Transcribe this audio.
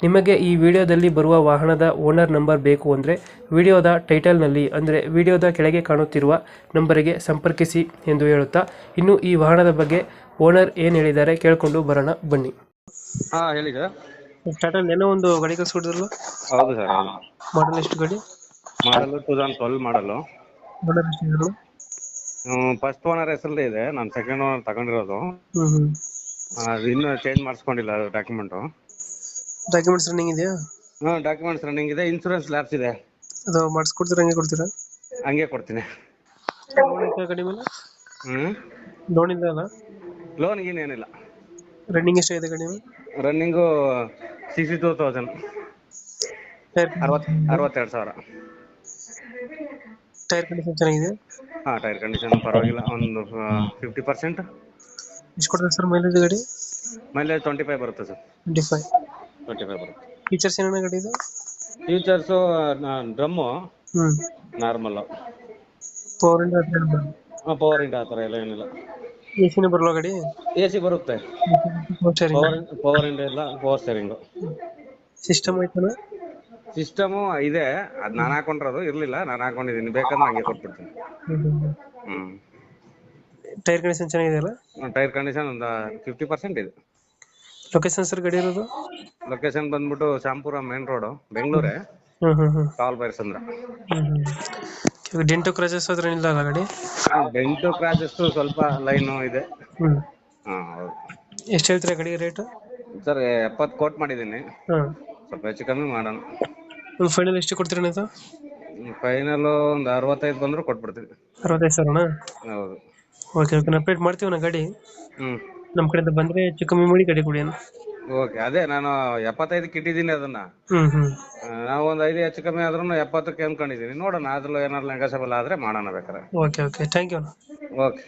ನಿಮಗೆ ಈ ವಿಡಿಯೋದಲ್ಲಿ ಬರುವ ವಾಹನದ ಓನರ್ ನಂಬರ್ ಬೇಕು ಅಂದರೆ ವಿಡಿಯೋದ ಟೈಟಲ್ನಲ್ಲಿ ಅಂದರೆ ವಿಡಿಯೋದ ಕೆಳಗೆ ಕಾಣುತ್ತಿರುವ ನಂಬರಿಗೆ ಸಂಪರ್ಕಿಸಿ ಎಂದು ಹೇಳುತ್ತಾ ಇನ್ನು ಈ ವಾಹನದ ಬಗ್ಗೆ ಓನರ್ ಏನು ಹೇಳಿದ್ದಾರೆ ಕೇಳಿಕೊಂಡು ಬರೋಣ ಬನ್ನಿ. ಹಾ ಹೇಳಿ ಸರ್. ಟಾಟಾ ಏನೋ ಒಂದು ಗಾಡಿ ಕಳ್ಸ್ಕೊಡಿದ್ರಲ್ಲ ಹೌದು ಸರ್ ಹೌದು. ಮಾಡಲ್ ಎಷ್ಟು ಗಾಡಿ? ಮಾಡಲು ಟೂ ತೌಸಂಡ್ ಟ್ವೆಲ್ ಮಾಡಲು ಮಾಡಲ್ ಎಷ್ಟು ಇದ್ರು ಫಸ್ಟ್ ಓನರ್ ಹೆಸರಲ್ಲೇ ಇದೆ ನಾನು ಸೆಕೆಂಡ್ ಓನರ್ ತಗೊಂಡಿರೋದು. ಹ್ಞೂ ಹ್ಞೂ ಅದು ಇನ್ನೂ ಚೇಂಜ್ ಮಾಡಿಸ್ಕೊಂಡಿಲ್ಲ ಡಾಕ್ಯುಮೆಂಟು ಡಾಕ್ಯುಮೆಂಟ್ಸ್ ರನ್ನಿಂಗ್ ಇದೆಯಾ? ಹಾ ಡಾಕ್ಯುಮೆಂಟ್ಸ್ ರನ್ನಿಂಗ್ ಇದೆ ಇನ್ಸೂರೆನ್ಸ್ ಲ್ಯಾಪ್ಸ್ ಇದೆ. ಅದು ಮಾಡಿಸ್ಕೊಡ್ತೀರಾ ಹಂಗೆ ಕೊಡ್ತೀರಾ? ಹಂಗೆ ಕೊಡ್ತೀನಿ. ಲೋನ್ ಐತೆ ಗಾಡಿ ಮೇಲೆ ಹ್ಞೂ ಲೋನ್ ಇಲ್ಲ ಅಲ್ಲ? ಲೋನ್ ಗೀನ್ ಏನಿಲ್ಲ ರನ್ನಿಂಗ್ ಇದೆ ಗಾಡಿ ರನ್ನಿಂಗು ಸಿಕ್ಸ್ಟಿ ಟೂ ತೌಸಂಡ್ ಅರವತ್ತು ಅರವತ್ತೆರಡು ಸಾವಿರ. ಟೈರ್ ಕಂಡೀಷನ್ ಚೆನ್ನಾಗಿದೆ? ಹಾಂ ಟೈರ್ ಕಂಡೀಷನ್ ಪರವಾಗಿಲ್ಲ ಒಂದು ಫಿಫ್ಟಿ ಪರ್ಸೆಂಟ್ ಎಷ್ಟು ಕೊಡ್ತಾರೆ ಸರ್ ಮೈಲೇಜ್ ಗಾಡಿ? ಮೈಲೇಜ್ ಟ್ವೆಂಟಿ ಫೈವ್ ಬರುತ್ತೆ sir. Twenty five twenty five ಬರುತ್ತೆ. ಫೀಚರ್ಸ್ ಏನೇನು ನಾರ್ಮಲ್ ಇದು? Features drum. ಹ್ಞೂ ನಾರ್ಮಲ್ಲು ಪವರ್ ಇಂಡ ಪವರ್ ಇಂಡ ಆ ಥರ ಎಲ್ಲ ಏನಿಲ್ಲ. ಎ ಸಿನ ಬರಲ್ಲ ಗಾಡಿ? ಎ ಸಿ ಬರುತ್ತೆ ಪವರ್ ಪವರ್ ಇಂಡ ಇಲ್ಲ ಪವರ್ ಸ್ಟೇರಿಂಗು ಸಿಸ್ಟಮ್ ಐತಲ್ಲ ಸಿಸ್ಟಮು ಇದೆ. ಅದು ನಾನು ಹಾಕೊಂಡಿರೋದು ಇರಲಿಲ್ಲ. ನಾನು ಹಾಕೊಂಡಿದ್ದೀನಿ ಬೇಕಂದ್ರೆ ಹಂಗೆ ಕೊಟ್ಬಿಡ್ತೀನಿ. ಹ್ಞೂ ಟೈರ್ ಕಂಡೀಷನ್ ಚೆನ್ನಾಗಿದೆಯಲ್ಲ? ಟೈರ್ ಕಂಡೀಷನ್ ಒಂದು ಫಿಫ್ಟಿ ಪರ್ಸೆಂಟ್ ಇದೆ. ಲೊಕೇಶನ್ ಸರ್ ಗಡಿ ಇರೋದು? ಲೊಕೇಶನ್ ಬಂದ್ಬಿಟ್ಟು ಶಾಂಪುರ ಮೇನ್ ರೋಡ್ ಬೆಂಗಳೂರೇ. ಹ್ಮ್ ಹ್ಮ್ ಕಾಲ್ ಬೈರ್ಸಂದ್ರ ಸಂದ್ರ ಡೆಂಟು ಕ್ರಾಚಸ್ ಹತ್ರ ಇಲ್ಲ ಅಲ್ಲ ಗಾಡಿ? ಬೆಂಟು ಕ್ರಾಸಸ್ ಸ್ವಲ್ಪ ಲೈನು ಇದೆ. ಹ್ಮ್. ಹಾಂ ಹೌದು. ಎಷ್ಟು ಹೇಳ್ತೀರಾ ಗಡಿ ರೇಟ್ ಸರ್ ಎಪ್ಪತ್ತು ಕೋಟ್ ಮಾಡಿದ್ದೀನಿ. ಹಾಂ. ಸ್ವಲ್ಪ ಹೆಚ್ಚು ಕಮ್ಮಿ ಮಾಡೋಣ. ಒಂದು ಫೈನಲ್ ಎಷ್ಟು ಕೊಡ್ತೀರಾ ನೀವು ಫೈನಲ್ ಒಂದು ಅರವತ್ತೈದು ಬಂದರೂ ಕೊಟ್ಬಿಡ್ತೀನಿ. ಅರವತ್ತೈದು ಸಾವಿರನಾ? ಹೌದು. ಓಕೆ ಓಕೆ ಅಪ್ಡೇಟ್ ಮಾಡ್ತೀವಿ ನಾ ಗಾಡಿ. ಹ್ಞೂ ನಮ್ಮ ಕಡೆಯಿಂದ ಬಂದ್ರೆ ಹೆಚ್ಚು ಕಮ್ಮಿ ಮಾಡಿ ಗಾಡಿ ಕೊಡಿ ಅಣ್ಣ. ಓಕೆ ಅದೇ ನಾನು ಎಪ್ಪತ್ತೈದಕ್ಕೆ ಇಟ್ಟಿದ್ದೀನಿ ಅದನ್ನ. ಹ್ಮ್ ನಾವು ಒಂದು ಐದು ಹೆಚ್ಚು ಕಮ್ಮಿ ಆದ್ರೂ ಎಪ್ಪತ್ತಕ್ಕೆ ಅನ್ಕೊಂಡಿದ್ದೀನಿ ನೋಡೋಣ ಅದ್ರಲ್ಲಿ ಏನಾದ್ರು ನೆಗೋಸಿಯಬಲ್ ಆದ್ರೆ ಮಾಡೋಣ ಬೇಕಾದ್ರೆ. ಓಕೆ ಓಕೆ ಥ್ಯಾಂಕ್ ಯು ಅಣ್ಣ. ಓಕೆ